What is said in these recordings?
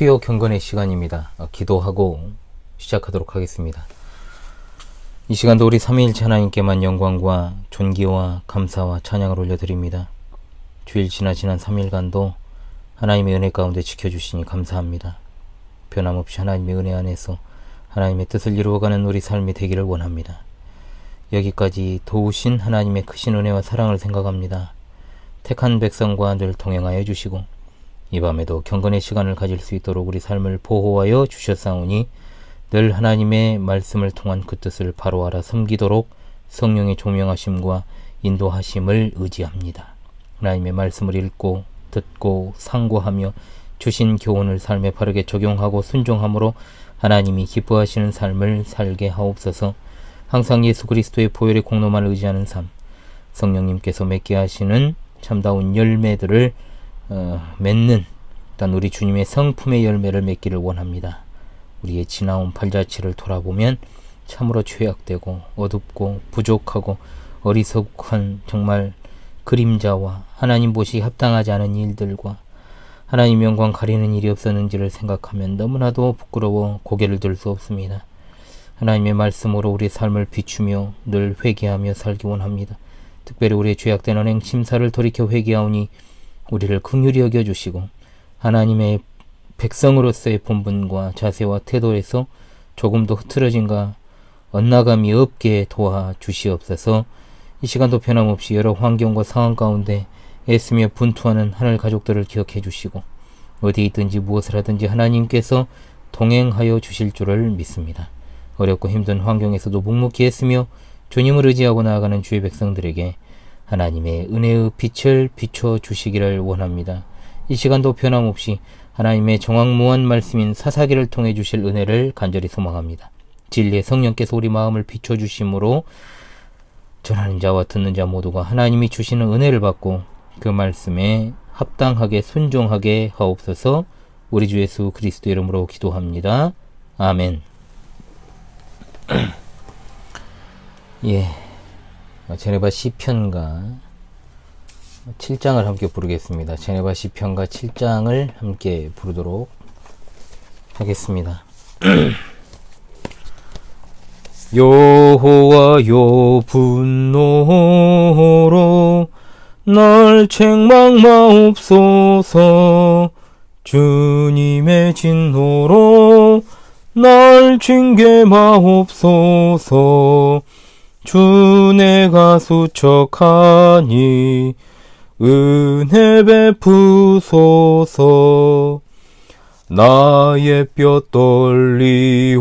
수요 경건의 시간입니다. 어, 기도하고 시작하도록 하겠습니다. 이 시간도 우리 삼위일체 하나님께만 영광과 존귀와 감사와 찬양을 올려드립니다. 주일 지나 지난 3일간도 하나님의 은혜 가운데 지켜주시니 감사합니다. 변함없이 하나님의 은혜 안에서 하나님의 뜻을 이루어가는 우리 삶이 되기를 원합니다. 여기까지 도우신 하나님의 크신 은혜와 사랑을 생각합니다. 택한 백성과 늘 동행하여 주시고 이 밤에도 경건의 시간을 가질 수 있도록 우리 삶을 보호하여 주셨사오니 늘 하나님의 말씀을 통한 그 뜻을 바로 알아 섬기도록 성령의 조명하심과 인도하심을 의지합니다. 하나님의 말씀을 읽고 듣고 상고하며 주신 교훈을 삶에 바르게 적용하고 순종함으로 하나님이 기뻐하시는 삶을 살게 하옵소서. 항상 예수 그리스도의 보혈의 공로만을 의지하는 삶, 성령님께서 맺게 하시는 참다운 열매들을 어, 맺는 일단 우리 주님의 성품의 열매를 맺기를 원합니다. 우리의 지나온 발자취를 돌아보면 참으로 죄악되고 어둡고 부족하고 어리석한 정말 그림자와 하나님 보시 합당하지 않은 일들과 하나님 영광 가리는 일이 없었는지를 생각하면 너무나도 부끄러워 고개를 들 수 없습니다. 하나님의 말씀으로 우리 삶을 비추며 늘 회개하며 살기 원합니다. 특별히 우리의 죄악된 언행 심사를 돌이켜 회개하오니 우리를 긍휼히 여겨 주시고 하나님의 백성으로서의 본분과 자세와 태도에서 조금도 흐트러진가 엇나감이 없게 도와 주시옵소서. 이 시간도 변함없이 여러 환경과 상황 가운데 애쓰며 분투하는 하늘 가족들을 기억해 주시고 어디 있든지 무엇을 하든지 하나님께서 동행하여 주실 줄을 믿습니다. 어렵고 힘든 환경에서도 묵묵히 했으며 주님을 의지하고 나아가는 주의 백성들에게 하나님의 은혜의 빛을 비춰 주시기를 원합니다. 이 시간도 변함없이 하나님의 정확무한 말씀인 사사기를 통해 주실 은혜를 간절히 소망합니다. 진리의 성령께서 우리 마음을 비춰 주심으로 전하는 자와 듣는 자 모두가 하나님이 주시는 은혜를 받고 그 말씀에 합당하게 순종하게 하옵소서 우리 주 예수 그리스도 이름으로 기도합니다. 아멘. 예. 제네바 시편가 7장을 함께 부르겠습니다. 제네바 시편가 7장을 함께 부르도록 하겠습니다. 여호와여 분노로 날 책망마옵소서 주님의 진노로 날 징계마옵소서 주 내가 수척하니 은혜 베푸소서. 나의 뼈 떨리오니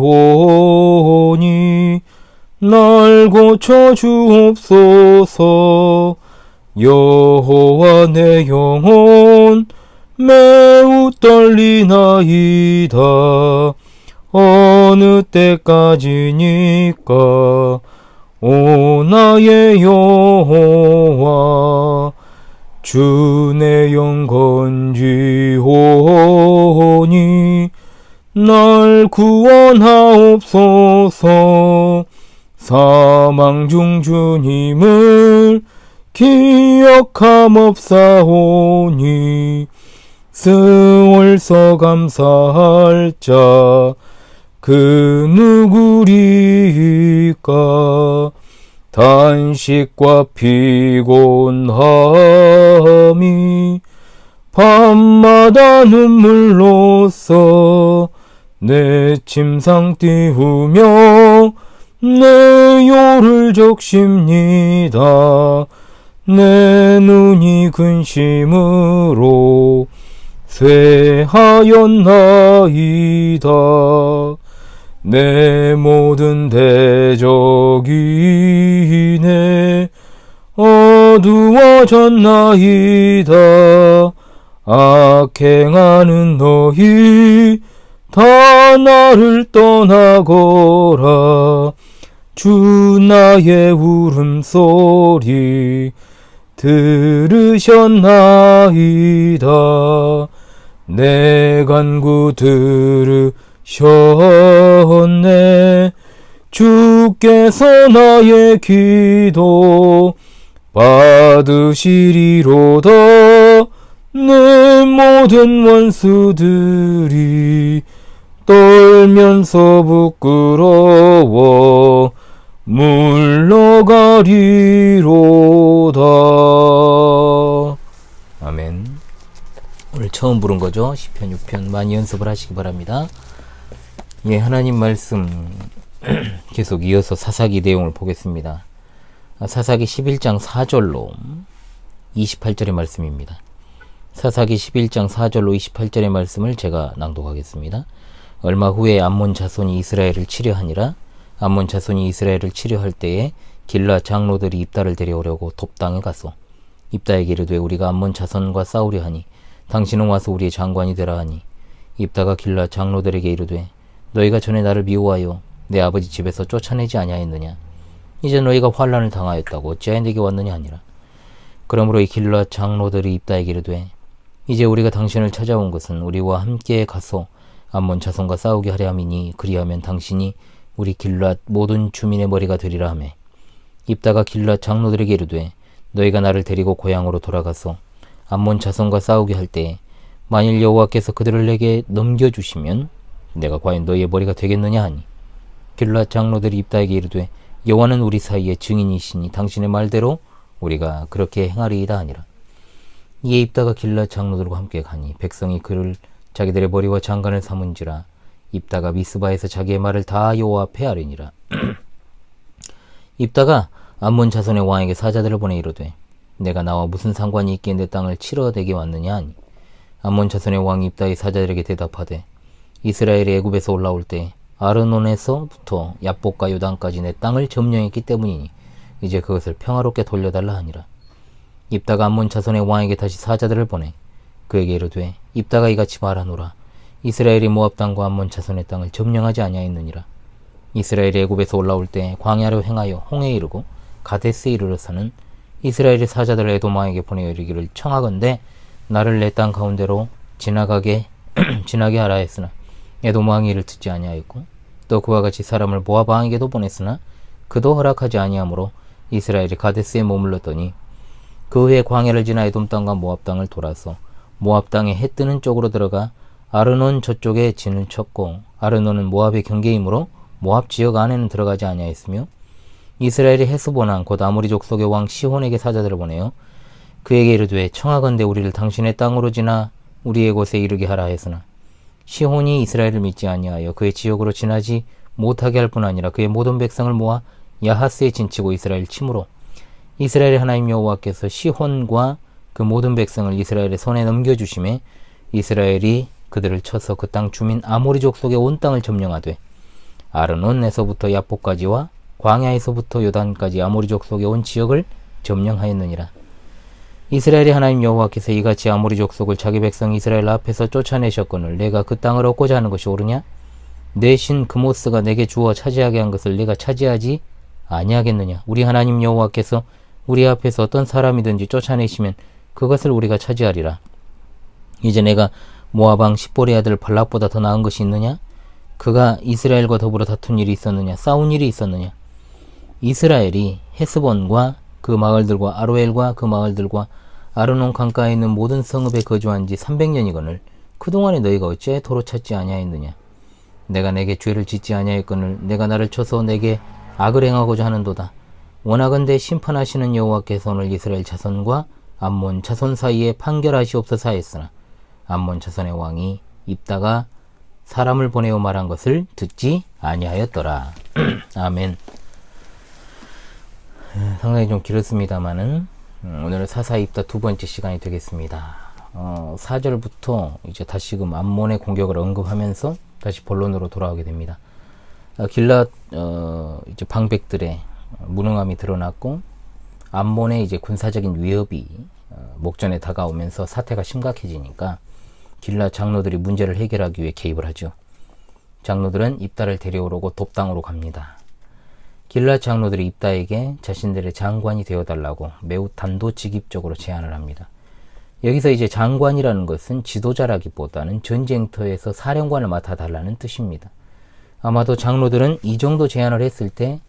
날 고쳐 주옵소서. 여호와 내 영혼 매우 떨리나이다. 어느 때까지니까 오 나의 여호와 주 내 영건지오니 날 구원하옵소서. 사망 중 주님을 기억함없사오니 스월서 감사할 자 그 누구리까 단식과 피곤함이 밤마다 눈물로써 내 침상 띄우며 내 요를 적십니다. 내 눈이 근심으로 쇠하였나이다. 내 모든 대적이네. 어두워졌나이다. 악행하는 너희 다 나를 떠나거라. 주 나의 울음소리 들으셨나이다. 내 간구 들으 셨네 주께서 나의 기도 받으시리로다 내 모든 원수들이 떨면서 부끄러워 물러가리로다. 아멘. 오늘 처음 부른 거죠? 10편, 6편 많이 연습을 하시기 바랍니다. 예, 하나님 말씀 계속 이어서 사사기 내용을 보겠습니다. 아, 사사기 11장 4절로 28절의 말씀입니다. 사사기 11장 4절로 28절의 말씀을 제가 낭독하겠습니다. 얼마 후에 암몬 자손이 이스라엘을 치려하니라 암몬 자손이 이스라엘을 치려할 때에 길라 장로들이 입다를 데려오려고 돕당에 갔소. 입다에게 이르되 우리가 암몬 자손과 싸우려 하니 당신은 와서 우리의 장관이 되라 하니 입다가 길라 장로들에게 이르되 너희가 전에 나를 미워하여 내 아버지 집에서 쫓아내지 아니하였느냐? 이제 너희가 환란을 당하였다고 어찌하여 내게 왔느냐 하니라. 그러므로 이 길라 장로들이 입다에게 이르되 이제 우리가 당신을 찾아온 것은 우리와 함께 가서 암몬 자손과 싸우게 하려 함이니 그리하면 당신이 우리 길랏 모든 주민의 머리가 되리라 하매 입다가 길랏 장로들에게 이르되 너희가 나를 데리고 고향으로 돌아가서 암몬 자손과 싸우게 할 때에 만일 여호와께서 그들을 내게 넘겨 주시면 내가 과연 너희의 머리가 되겠느냐 하니? 길랏 장로들이 입다에게 이르되 여호와는 우리 사이에 증인이시니 당신의 말대로 우리가 그렇게 행하리이다 하니라. 이에 입다가 길랏 장로들과 함께 가니 백성이 그를 자기들의 머리와 장관을 삼은지라 입다가 미스바에서 자기의 말을 다 여호와 앞에 아뢰니라. 입다가 암몬 자손의 왕에게 사자들을 보내 이르되 내가 나와 무슨 상관이 있기에 내 땅을 치러 내게 왔느냐 하니? 암몬 자손의 왕 입다의 사자들에게 대답하되 이스라엘이 애굽에서 올라올 때 아르논에서부터 야복과 요단까지 내 땅을 점령했기 때문이니 이제 그것을 평화롭게 돌려달라 하니라. 입다가 암몬 자손의 왕에게 다시 사자들을 보내 그에게 이르되 입다가 이같이 말하노라. 이스라엘이 모압 땅과 암몬 자손의 땅을 점령하지 아니하였느니라. 이스라엘이 애굽에서 올라올 때 광야로 행하여 홍해에 이르고 가데스에 이르러서는 이스라엘의 사자들을 에돔 왕에게 보내어 이르기를 청하건대 나를 내 땅 가운데로 지나가게 지나게 하라 했으나 에돔 왕이 이를 듣지 아니하였고 또 그와 같이 사람을 모압 왕에게도 보냈으나 그도 허락하지 아니하므로 이스라엘이 가데스에 머물렀더니 그 후에 광야를 지나 에돔 땅과 모압 땅을 돌아서 모압 땅에 해 뜨는 쪽으로 들어가 아르논 저쪽에 진을 쳤고 아르논은 모압의 경계이므로 모압 지역 안에는 들어가지 아니하였으며 이스라엘이 헤스보난 곧 아모리 족속의 왕 시혼에게 사자들을 보내요 그에게 이르되 청하건대 우리를 당신의 땅으로 지나 우리의 곳에 이르게 하라 했으나 시혼이 이스라엘을 믿지 아니하여 그의 지역으로 지나지 못하게 할 뿐 아니라 그의 모든 백성을 모아 야하스에 진치고 이스라엘 침으로 이스라엘의 하나님 여호와께서 시혼과 그 모든 백성을 이스라엘의 손에 넘겨주심에 이스라엘이 그들을 쳐서 그 땅 주민 아모리 족 속의 온 땅을 점령하되 아르논에서부터 야포까지와 광야에서부터 요단까지 아모리 족 속의 온 지역을 점령하였느니라. 이스라엘의 하나님 여호와께서 이같이 아모리 족속을 자기 백성 이스라엘 앞에서 쫓아내셨거늘 내가 그 땅을 얻고자 하는 것이 옳으냐? 내 신 그모스가 내게 주어 차지하게 한 것을 내가 차지하지 아니하겠느냐? 우리 하나님 여호와께서 우리 앞에서 어떤 사람이든지 쫓아내시면 그것을 우리가 차지하리라. 이제 내가 모아방 십보리 아들 발락보다 더 나은 것이 있느냐? 그가 이스라엘과 더불어 다툰 일이 있었느냐? 싸운 일이 있었느냐? 이스라엘이 헤스본과 그 마을들과 아로엘과 그 마을들과 아르논 강가에 있는 모든 성읍에 거주한 지 300년이거늘 그동안에 너희가 어찌하여 도로 찾지 아니하였느냐? 내가 내게 죄를 짓지 아니하였거늘 내가 나를 쳐서 내게 악을 행하고자 하는도다. 원하건대 심판하시는 여호와께서 오늘 이스라엘 자손과 암몬 자손 사이에 판결하시옵소서 하였으나 암몬 자손의 왕이 입다가 사람을 보내어 말한 것을 듣지 아니하였더라. 아멘. 상당히 좀 길었습니다만은 음, 오늘은 사사 입다 두 번째 시간이 되겠습니다. 어, 4절부터 이제 다시금 암몬의 공격을 언급하면서 다시 본론으로 돌아오게 됩니다. 어, 길랏 어, 이제 방백들의 무능함이 드러났고 암몬의 이제 군사적인 위협이 어, 목전에 다가오면서 사태가 심각해지니까 길라 장로들이 문제를 해결하기 위해 개입을 하죠. 장로들은 입다를 데려오려고 돕당으로 갑니다. 길라 장로들이 입다에게 자신들의 장관이 되어달라고 매우 단도직입적으로 제안을 합니다. 여기서 이제 장관이라는 것은 지도자라기보다는 전쟁터에서 사령관을 맡아달라는 뜻입니다. 아마도 장로들은 이 정도 제안을 했을 때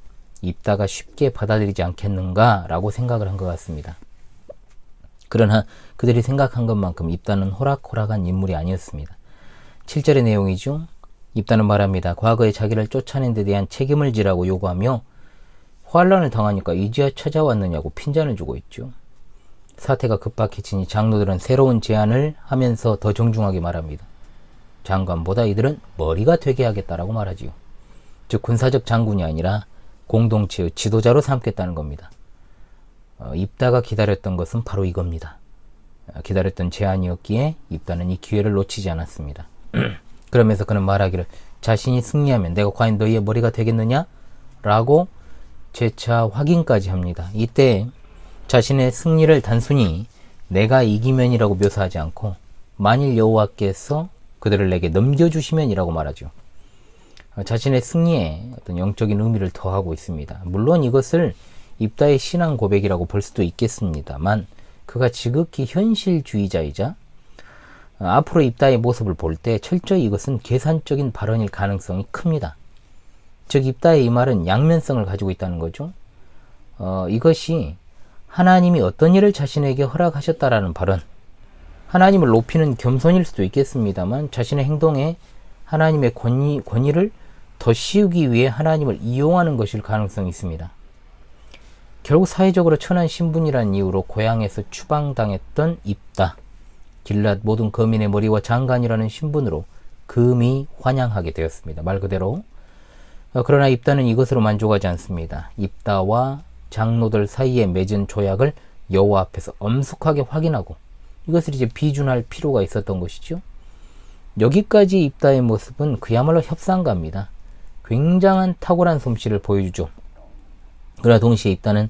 입다가 쉽게 받아들이지 않겠는가라고 생각을 한 것 같습니다. 그러나 그들이 생각한 것만큼 입다는 호락호락한 인물이 아니었습니다. 7절의 내용이죠. 입다는 말합니다. 과거에 자기를 쫓아낸 데 대한 책임을 지라고 요구하며 환란을 당하니까 이제야 찾아왔느냐고 핀잔을 주고 있죠. 사태가 급박해지니 장로들은 새로운 제안을 하면서 더 정중하게 말합니다. 장관보다 이들은 머리가 되게 하겠다라고 말하지요. 즉 군사적 장군이 아니라 공동체의 지도자로 삼겠다는 겁니다. 어, 입다가 기다렸던 것은 바로 이겁니다. 어, 기다렸던 제안이었기에 입다는 이 기회를 놓치지 않았습니다. 그러면서 그는 말하기를 자신이 승리하면 내가 과연 너희의 머리가 되겠느냐? 라고 재차 확인까지 합니다. 이때 자신의 승리를 단순히 내가 이기면이라고 묘사하지 않고 만일 여호와께서 그들을 내게 넘겨주시면이라고 말하죠. 어, 자신의 승리에 어떤 영적인 의미를 더하고 있습니다. 물론 이것을 입다의 신앙 고백이라고 볼 수도 있겠습니다만 그가 지극히 현실주의자이자 어, 앞으로 입다의 모습을 볼 때 철저히 이것은 계산적인 발언일 가능성이 큽니다. 즉 입다의 이 말은 양면성을 가지고 있다는 거죠. 어, 이것이 하나님이 어떤 일을 자신에게 허락하셨다라는 발언, 하나님을 높이는 겸손일 수도 있겠습니다만 자신의 행동에 하나님의 권위, 권위를 더 씌우기 위해 하나님을 이용하는 것일 가능성이 있습니다. 결국 사회적으로 천한 신분이라는 이유로 고향에서 추방당했던 입다. 길랏 모든 거민의 머리와 장관이라는 신분으로 금이 환영하게 되었습니다. 말 그대로. 어, 그러나 입다는 이것으로 만족하지 않습니다. 입다와 장로들 사이에 맺은 조약을 여호와 앞에서 엄숙하게 확인하고 이것을 이제 비준할 필요가 있었던 것이죠. 여기까지 입다의 모습은 그야말로 협상가입니다. 굉장한 탁월한 솜씨를 보여주죠. 그러나 동시에 입다는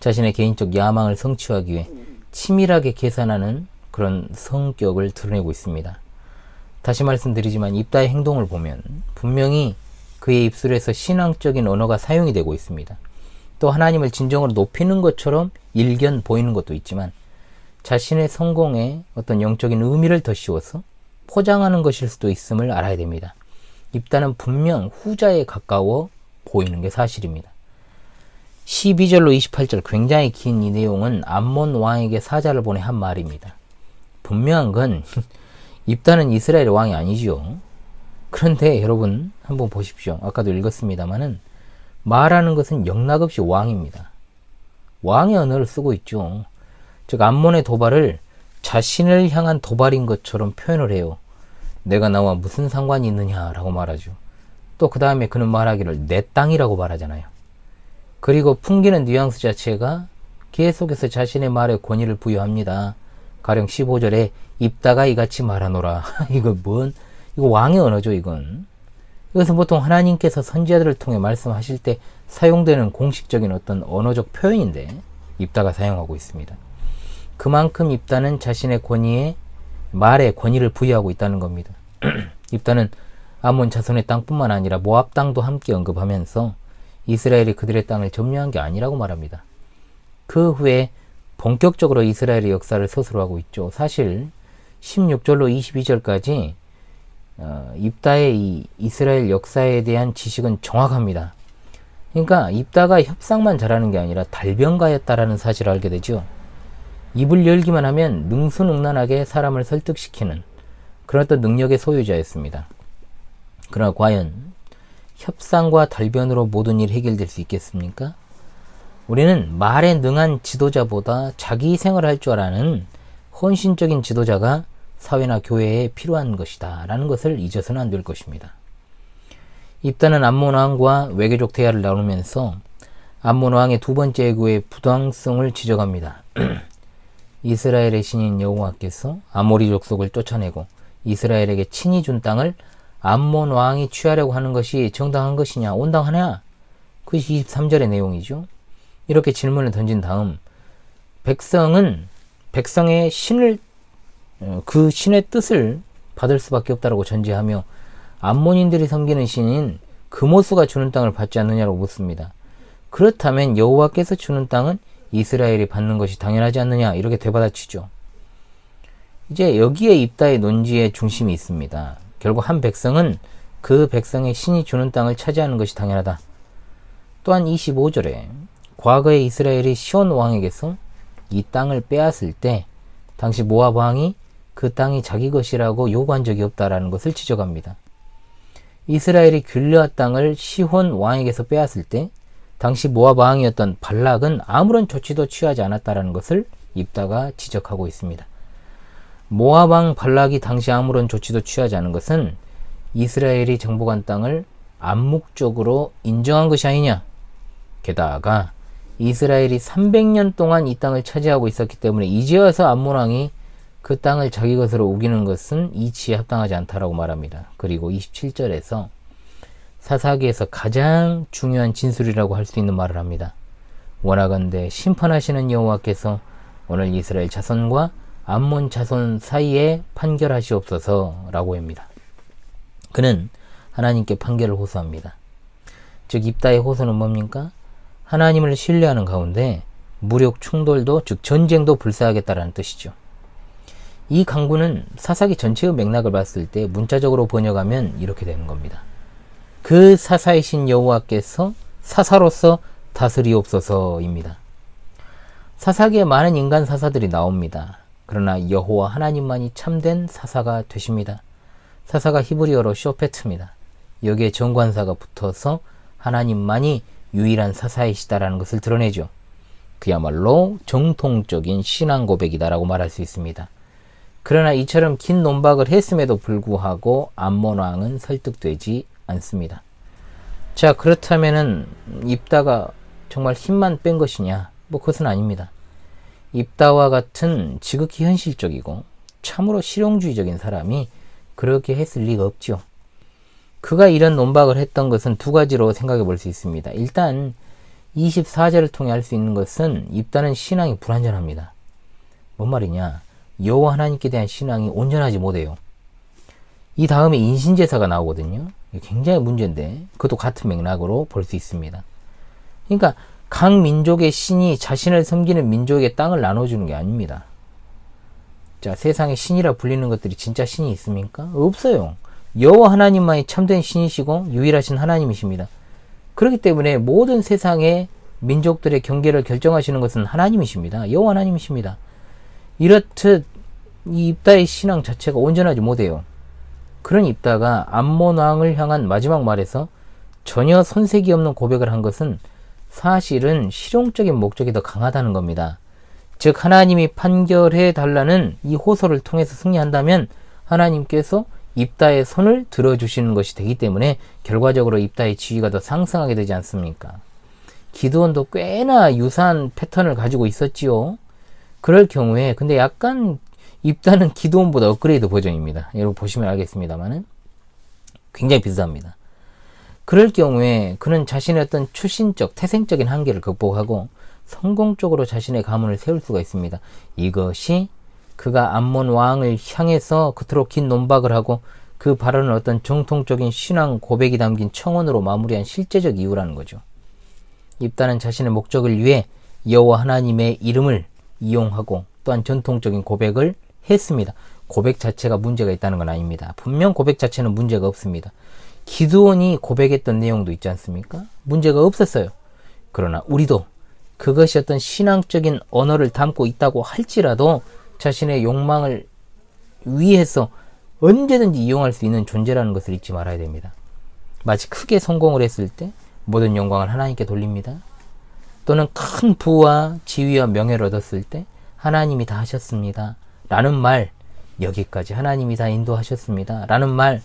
자신의 개인적 야망을 성취하기 위해 치밀하게 계산하는 그런 성격을 드러내고 있습니다. 다시 말씀드리지만 입다의 행동을 보면 분명히 그의 입술에서 신앙적인 언어가 사용이 되고 있습니다. 또 하나님을 진정으로 높이는 것처럼 일견 보이는 것도 있지만 자신의 성공에 어떤 영적인 의미를 더 씌워서 포장하는 것일 수도 있음을 알아야 됩니다. 입다는 분명 후자에 가까워 보이는 게 사실입니다. 12절로 28절 굉장히 긴 이 내용은 암몬 왕에게 사자를 보내 한 말입니다. 분명한 건 입다는 이스라엘 왕이 아니죠. 그런데 여러분 한번 보십시오. 아까도 읽었습니다만은 말하는 것은 영락없이 왕입니다. 왕의 언어를 쓰고 있죠. 즉 암몬의 도발을 자신을 향한 도발인 것처럼 표현을 해요. 내가 나와 무슨 상관이 있느냐라고 말하죠. 또 그 다음에 그는 말하기를 내 땅이라고 말하잖아요. 그리고 풍기는 뉘앙스 자체가 계속해서 자신의 말에 권위를 부여합니다. 가령 15절에 입다가 이같이 말하노라. 이거 뭔, 이거 왕의 언어죠, 이건. 이것은 보통 하나님께서 선지자들을 통해 말씀하실 때 사용되는 공식적인 어떤 언어적 표현인데, 입다가 사용하고 있습니다. 그만큼 입다는 자신의 권위에 말에 권위를 부여하고 있다는 겁니다. 입다는 아몬 자손의 땅뿐만 아니라 모압 땅도 함께 언급하면서 이스라엘이 그들의 땅을 점령한 게 아니라고 말합니다. 그 후에 본격적으로 이스라엘의 역사를 서술하고 있죠. 사실 16절로 22절까지 어, 입다의 이 이스라엘 역사에 대한 지식은 정확합니다. 그러니까 입다가 협상만 잘하는 게 아니라 달변가였다라는 사실을 알게 되죠. 입을 열기만 하면 능수능란하게 사람을 설득시키는 그런 어떤 능력의 소유자였습니다. 그러나 과연 협상과 달변으로 모든 일이 해결될 수 있겠습니까? 우리는 말에 능한 지도자보다 자기 희생을 할 줄 아는 헌신적인 지도자가 사회나 교회에 필요한 것이다. 라는 것을 잊어서는 안 될 것입니다. 입다는 암몬왕과 외교적 대화를 나누면서 암몬왕의 두 번째 애고의 부당성을 지적합니다. 이스라엘의 신인 여호와께서 아모리 족 속을 쫓아내고 이스라엘에게 친히 준 땅을 암몬 왕이 취하려고 하는 것이 정당한 것이냐 온당하냐 그것이 23절의 내용이죠. 이렇게 질문을 던진 다음 백성은 백성의 신을 어, 그 신의 뜻을 받을 수밖에 없다라고 전제하며 암몬인들이 섬기는 신인 금오수가 주는 땅을 받지 않느냐고 묻습니다. 그렇다면 여호와께서 주는 땅은 이스라엘이 받는 것이 당연하지 않느냐 이렇게 되받아치죠. 이제 여기에 입다의 논지의 중심이 있습니다. 결국 한 백성은 그 백성의 신이 주는 땅을 차지하는 것이 당연하다. 또한 25절에 과거에 이스라엘이 시온 왕에게서 이 땅을 빼앗을 때 당시 모압 왕이 그 땅이 자기 것이라고 요구한 적이 없다라는 것을 지적합니다. 이스라엘이 귤레아 땅을 시혼 왕에게서 빼앗을 때 당시 모압 왕이었던 발락은 아무런 조치도 취하지 않았다라는 것을 입다가 지적하고 있습니다. 모압 왕 발락이 당시 아무런 조치도 취하지 않은 것은 이스라엘이 정복한 땅을 암묵적으로 인정한 것이 아니냐. 게다가 이스라엘이 300년 동안 이 땅을 차지하고 있었기 때문에 이제 와서 암몬 왕이 그 땅을 자기 것으로 우기는 것은 이치에 합당하지 않다라고 말합니다. 그리고 27절에서 사사기에서 가장 중요한 진술이라고 할 수 있는 말을 합니다. 원하건대 심판하시는 여호와께서 오늘 이스라엘 자손과 암몬 자손 사이에 판결하시옵소서라고 합니다. 그는 하나님께 판결을 호소합니다. 즉 입다의 호소는 뭡니까? 하나님을 신뢰하는 가운데 무력 충돌도 즉 전쟁도 불사하겠다라는 뜻이죠. 이 강구는 사사기 전체의 맥락을 봤을 때 문자적으로 번역하면 이렇게 되는 겁니다. 그 사사이신 여호와께서 사사로서 다스리옵소서입니다. 사사기에 많은 인간 사사들이 나옵니다. 그러나 여호와 하나님만이 참된 사사가 되십니다. 사사가 히브리어로 쇼페트입니다. 여기에 정관사가 붙어서 하나님만이 유일한 사사이시다라는 것을 드러내죠. 그야말로 정통적인 신앙 고백이다라고 말할 수 있습니다. 그러나 이처럼 긴 논박을 했음에도 불구하고 암몬 왕은 설득되지 않습니다. 자, 그렇다면은 입다가 정말 힘만 뺀 것이냐? 뭐 그것은 아닙니다. 입다와 같은 지극히 현실적이고 참으로 실용주의적인 사람이 그렇게 했을 리가 없죠. 그가 이런 논박을 했던 것은 두 가지로 생각해 볼 수 있습니다. 일단 24절을 통해 알 수 있는 것은 입다는 신앙이 불완전합니다. 뭔 말이냐? 여호와 하나님께 대한 신앙이 온전하지 못해요. 이 다음에 인신제사가 나오거든요. 굉장히 문제인데 그것도 같은 맥락으로 볼 수 있습니다. 그러니까 각 민족의 신이 자신을 섬기는 민족의 땅을 나눠주는 게 아닙니다. 자, 세상에 신이라 불리는 것들이 진짜 신이 있습니까? 없어요. 여호와 하나님만이 참된 신이시고 유일하신 하나님이십니다. 그렇기 때문에 모든 세상의 민족들의 경계를 결정하시는 것은 하나님이십니다. 여호와 하나님이십니다. 이렇듯 이 입다의 신앙 자체가 온전하지 못해요. 그런 입다가 암몬 왕을 향한 마지막 말에서 전혀 손색이 없는 고백을 한 것은 사실은 실용적인 목적이 더 강하다는 겁니다. 즉 하나님이 판결해 달라는 이 호소를 통해서 승리한다면 하나님께서 입다의 손을 들어주시는 것이 되기 때문에 결과적으로 입다의 지위가 더 상승하게 되지 않습니까? 기도원도 꽤나 유사한 패턴을 가지고 있었지요. 그럴 경우에 근데 약간 입다는 기도원보다 업그레이드 버전입니다. 여러분 보시면 알겠습니다만은 굉장히 비슷합니다. 그럴 경우에 그는 자신의 어떤 출신적, 태생적인 한계를 극복하고 성공적으로 자신의 가문을 세울 수가 있습니다. 이것이 그가 암몬 왕을 향해서 그토록 긴 논박을 하고 그 발언을 어떤 정통적인 신앙 고백이 담긴 청원으로 마무리한 실제적 이유라는 거죠. 입다는 자신의 목적을 위해 여호와 하나님의 이름을 이용하고 또한 전통적인 고백을 했습니다. 고백 자체가 문제가 있다는 건 아닙니다. 분명 고백 자체는 문제가 없습니다. 기드온이 고백했던 내용도 있지 않습니까? 문제가 없었어요. 그러나 우리도 그것이 어떤 신앙적인 언어를 담고 있다고 할지라도 자신의 욕망을 위해서 언제든지 이용할 수 있는 존재라는 것을 잊지 말아야 됩니다. 마치 크게 성공을 했을 때 모든 영광을 하나님께 돌립니다. 또는 큰 부와 지위와 명예를 얻었을 때 하나님이 다 하셨습니다. 라는 말, 여기까지 하나님이 다 인도하셨습니다. 라는 말,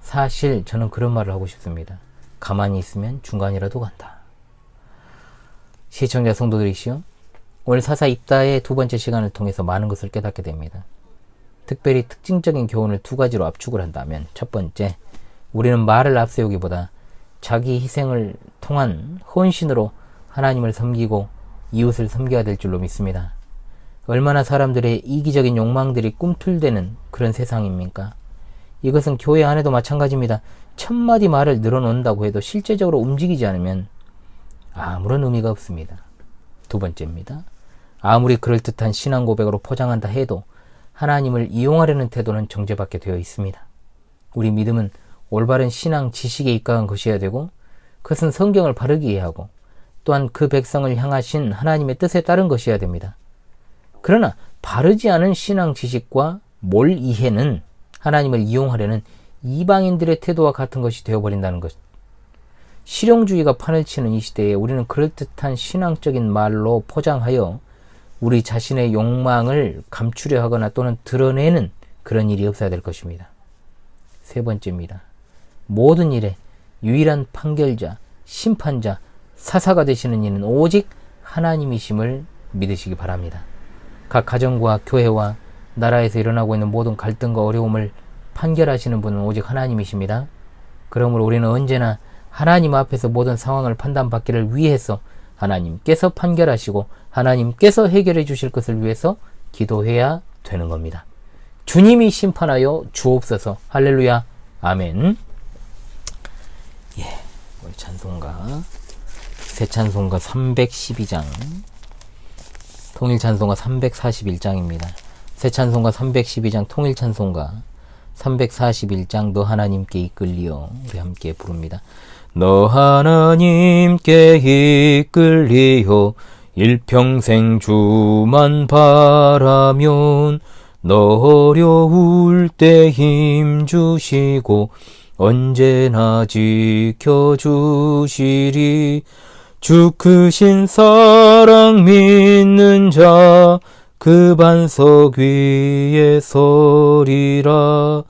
사실 저는 그런 말을 하고 싶습니다. 가만히 있으면 중간이라도 간다. 시청자 성도들이시오. 오늘 사사 입다의 두 번째 시간을 통해서 많은 것을 깨닫게 됩니다. 특별히 특징적인 교훈을 두 가지로 압축을 한다면 첫 번째, 우리는 말을 앞세우기보다 자기 희생을 통한 헌신으로 하나님을 섬기고 이웃을 섬겨야 될 줄로 믿습니다. 얼마나 사람들의 이기적인 욕망들이 꿈틀대는 그런 세상입니까? 이것은 교회 안에도 마찬가지입니다. 천마디 말을 늘어놓는다고 해도 실제적으로 움직이지 않으면 아무런 의미가 없습니다. 두 번째입니다. 아무리 그럴듯한 신앙 고백으로 포장한다 해도 하나님을 이용하려는 태도는 정죄받게 되어 있습니다. 우리 믿음은 올바른 신앙 지식에 입각한 것이어야 되고 그것은 성경을 바르게 이해하고 또한 그 백성을 향하신 하나님의 뜻에 따른 것이어야 됩니다. 그러나 바르지 않은 신앙 지식과 몰 이해는 하나님을 이용하려는 이방인들의 태도와 같은 것이 되어버린다는 것. 실용주의가 판을 치는 이 시대에 우리는 그럴듯한 신앙적인 말로 포장하여 우리 자신의 욕망을 감추려 하거나 또는 드러내는 그런 일이 없어야 될 것입니다. 세 번째입니다. 모든 일에 유일한 판결자, 심판자, 사사가 되시는 이는 오직 하나님이심을 믿으시기 바랍니다. 각 가정과 교회와 나라에서 일어나고 있는 모든 갈등과 어려움을 판결하시는 분은 오직 하나님이십니다. 그러므로 우리는 언제나 하나님 앞에서 모든 상황을 판단받기를 위해서 하나님께서 판결하시고 하나님께서 해결해 주실 것을 위해서 기도해야 되는 겁니다. 주님이 심판하여 주옵소서. 할렐루야. 아멘. 예. 찬송가 새 찬송가 312장 통일 찬송가 341장입니다. 새 찬송가 312장 통일 찬송가 341장 너 하나님께 이끌리어 우리 함께 부릅니다. 너 하나님께 이끌리어 일평생 주만 바라면 너 어려울 때 힘 주시고 언제나 지켜주시리 주 크신 사랑 믿는 자 그 반석 위에 서리라.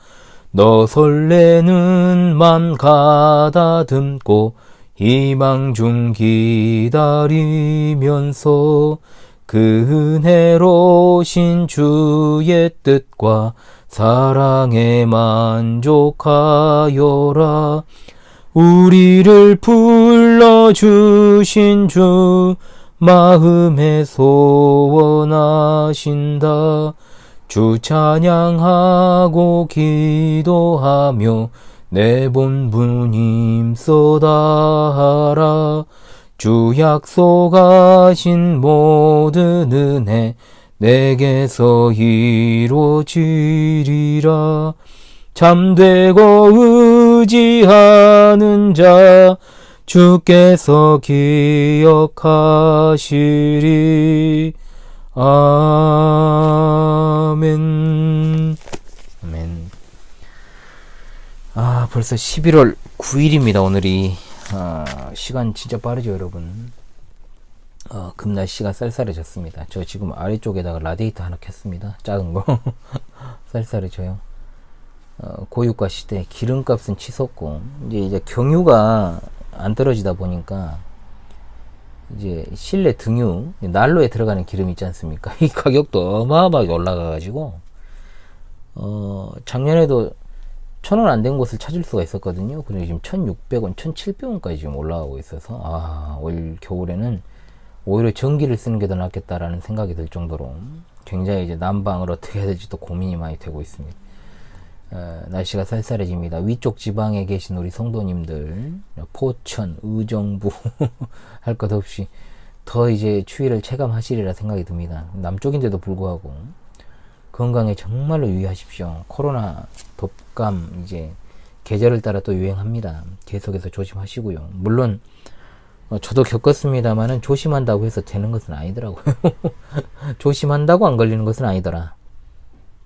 너 설레는 맘 가다듬고 희망 중 기다리면서 그 은혜로신 주의 뜻과 사랑에 만족하여라. 우리를 불러 주신 주 마음에 소원하신다. 주 찬양하고 기도하며 내 본부님 쏟아하라. 주 약속하신 모든 은혜 내게서 이루어지리라. 잠되고 의지하는 자 주께서 기억하시리. 아멘. 아멘. 아 벌써 11월 9일입니다 오늘이. 아, 시간 진짜 빠르죠 여러분. 어, 금날씨가 쌀쌀해졌습니다. 저 지금 아래쪽에다가 라디에이터 하나 켰습니다. 작은 거. 쌀쌀해져요. 어, 고유가 시대 기름값은 치솟고 이제 이제 경유가 안 떨어지다 보니까 이제 실내 등유 난로에 들어가는 기름 있지 않습니까? 이 가격도 어마어마하게 올라가가지고 어 작년에도 천 원 안 된 곳을 찾을 수가 있었거든요. 그리고 지금 1,600원, 1,700원까지 지금 올라가고 있어서 아, 올 겨울에는 오히려 전기를 쓰는 게 더 낫겠다라는 생각이 들 정도로 굉장히 이제 난방을 어떻게 해야 될지 또 고민이 많이 되고 있습니다. 어, 날씨가 쌀쌀해집니다. 위쪽 지방에 계신 우리 성도님들, 포천, 의정부 할 것 없이 더 이제 추위를 체감하시리라 생각이 듭니다. 남쪽인데도 불구하고 건강에 정말로 유의하십시오. 코로나, 독감 이제 계절을 따라 또 유행합니다. 계속해서 조심하시고요. 물론 어, 저도 겪었습니다만은 조심한다고 해서 되는 것은 아니더라고요. 조심한다고 안 걸리는 것은 아니더라.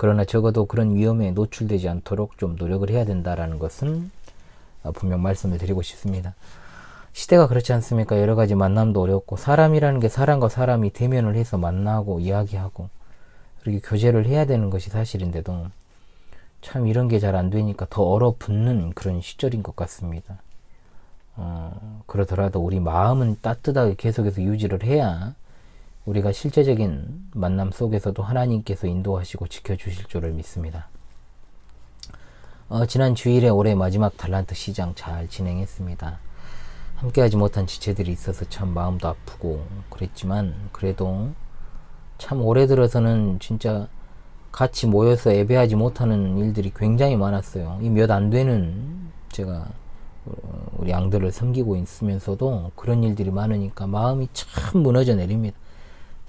그러나 적어도 그런 위험에 노출되지 않도록 좀 노력을 해야 된다라는 것은 어, 분명 말씀을 드리고 싶습니다. 시대가 그렇지 않습니까? 여러 가지 만남도 어렵고 사람이라는 게 사람과 사람이 대면을 해서 만나고 이야기하고 그렇게 교제를 해야 되는 것이 사실인데도 참 이런 게 잘 안 되니까 더 얼어붙는 그런 시절인 것 같습니다. 어, 그러더라도 우리 마음은 따뜻하게 계속해서 유지를 해야 우리가 실제적인 만남 속에서도 하나님께서 인도하시고 지켜주실 줄을 믿습니다. 어, 지난 주일에 올해 마지막 달란트 시장 잘 진행했습니다. 함께하지 못한 지체들이 있어서 참 마음도 아프고 그랬지만 그래도 참 올해 들어서는 진짜 같이 모여서 예배하지 못하는 일들이 굉장히 많았어요. 이 몇 안 되는 제가 어, 우리 양들을 섬기고 있으면서도 그런 일들이 많으니까 마음이 참 무너져 내립니다.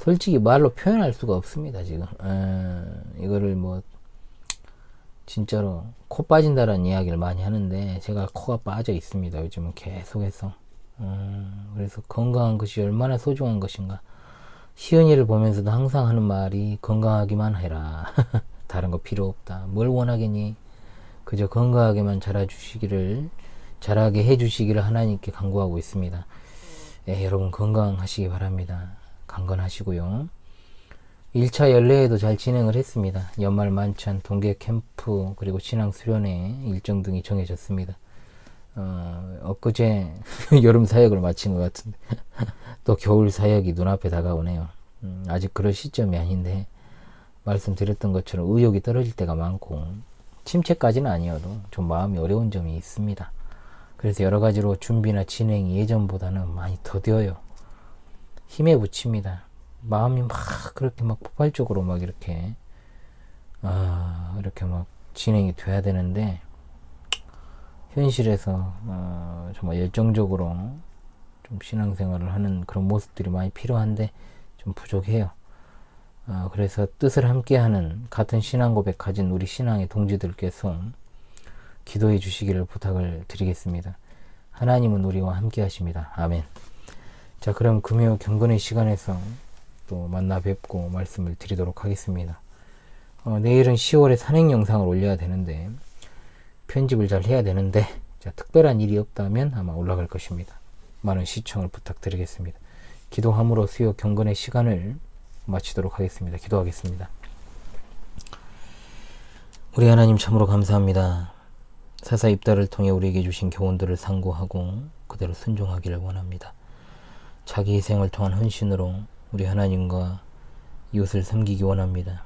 솔직히 말로 표현할 수가 없습니다, 지금. 에, 이거를 뭐, 진짜로 코 빠진다라는 이야기를 많이 하는데 제가 코가 빠져 있습니다. 요즘은 계속해서. 음, 그래서 건강한 것이 얼마나 소중한 것인가. 시은이를 보면서도 항상 하는 말이 건강하기만 해라. 다른 거 필요 없다. 뭘 원하겠니? 그저 건강하게만 자라주시기를 자라게 해주시기를 하나님께 간구하고 있습니다. 예, 여러분 건강하시기 바랍니다. 강건하시고요. 1차 연례에도 잘 진행을 했습니다. 연말 만찬, 동계 캠프, 그리고 신앙 수련회 일정 등이 정해졌습니다. 어, 엊그제 여름 사역을 마친 것 같은데 또 겨울 사역이 눈앞에 다가오네요. 음, 아직 그럴 시점이 아닌데 말씀드렸던 것처럼 의욕이 떨어질 때가 많고 침체까지는 아니어도 좀 마음이 어려운 점이 있습니다. 그래서 여러 가지로 준비나 진행이 예전보다는 많이 더뎌요. 힘에 부칩니다. 마음이 막 그렇게 막 폭발적으로 막 이렇게 아 이렇게 막 진행이 돼야 되는데 현실에서 어, 정말 열정적으로 좀 신앙생활을 하는 그런 모습들이 많이 필요한데 좀 부족해요. 어, 그래서 뜻을 함께하는 같은 신앙 고백 가진 우리 신앙의 동지들께서 기도해 주시기를 부탁을 드리겠습니다. 하나님은 우리와 함께 하십니다. 아멘. 자, 그럼 금요 경건의 시간에서 또 만나 뵙고 말씀을 드리도록 하겠습니다. 어, 내일은 10월에 산행 영상을 올려야 되는데 편집을 잘 해야 되는데 자, 특별한 일이 없다면 아마 올라갈 것입니다. 많은 시청을 부탁드리겠습니다. 기도함으로 수요 경건의 시간을 마치도록 하겠습니다. 기도하겠습니다. 우리 하나님 참으로 감사합니다. 사사 입다를 통해 우리에게 주신 교훈들을 상고하고 그대로 순종하기를 원합니다. 자기 희생을 통한 헌신으로 우리 하나님과 이웃을 섬기기 원합니다.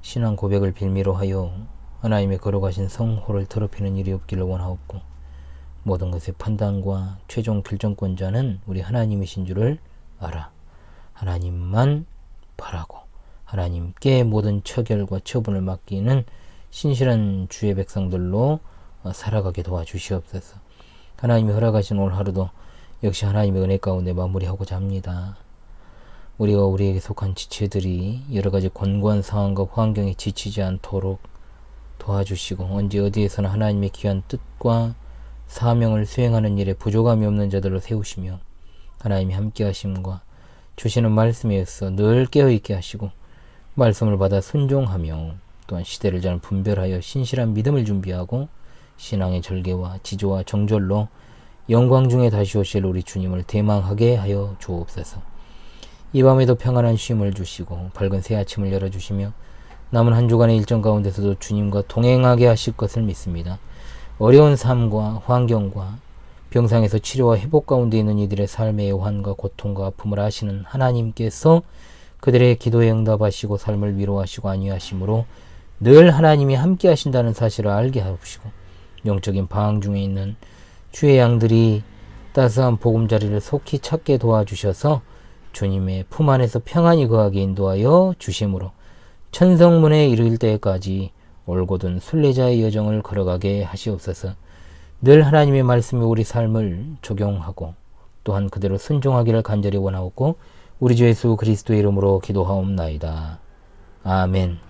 신앙 고백을 빌미로 하여 하나님의 걸어가신 성호를 더럽히는 일이 없기를 원하옵고 모든 것의 판단과 최종 결정권자는 우리 하나님이신 줄을 알아. 하나님만 바라고 하나님께 모든 처결과 처분을 맡기는 신실한 주의 백성들로 어, 살아가게 도와주시옵소서. 하나님이 허락하신 오늘 하루도 역시 하나님의 은혜 가운데 마무리하고자 합니다. 우리가 우리에게 속한 지체들이 여러 가지 권고한 상황과 환경에 지치지 않도록 도와주시고 언제 어디에서나 하나님의 귀한 뜻과 사명을 수행하는 일에 부족함이 없는 자들로 세우시며 하나님이 함께 하심과 주시는 말씀에 있어 늘 깨어있게 하시고 말씀을 받아 순종하며 또한 시대를 잘 분별하여 신실한 믿음을 준비하고 신앙의 절개와 지조와 정절로 영광 중에 다시 오실 우리 주님을 대망하게 하여 주옵소서. 이 밤에도 평안한 쉼을 주시고 밝은 새 아침을 열어주시며 남은 한 주간의 일정 가운데서도 주님과 동행하게 하실 것을 믿습니다. 어려운 삶과 환경과 병상에서 치료와 회복 가운데 있는 이들의 삶의 애환과 고통과 아픔을 아시는 하나님께서 그들의 기도에 응답하시고 삶을 위로하시고 안위하심으로 늘 하나님이 함께 하신다는 사실을 알게 하시고 영적인 방황 중에 있는 주의 양들이 따스한 보금자리를 속히 찾게 도와주셔서 주님의 품 안에서 평안히 거하게 인도하여 주심으로 천성문에 이를 때까지 올곧은 순례자의 여정을 걸어가게 하시옵소서. 늘 하나님의 말씀이 우리 삶을 적용하고 또한 그대로 순종하기를 간절히 원하옵고 우리 주 예수 그리스도의 이름으로 기도하옵나이다. 아멘.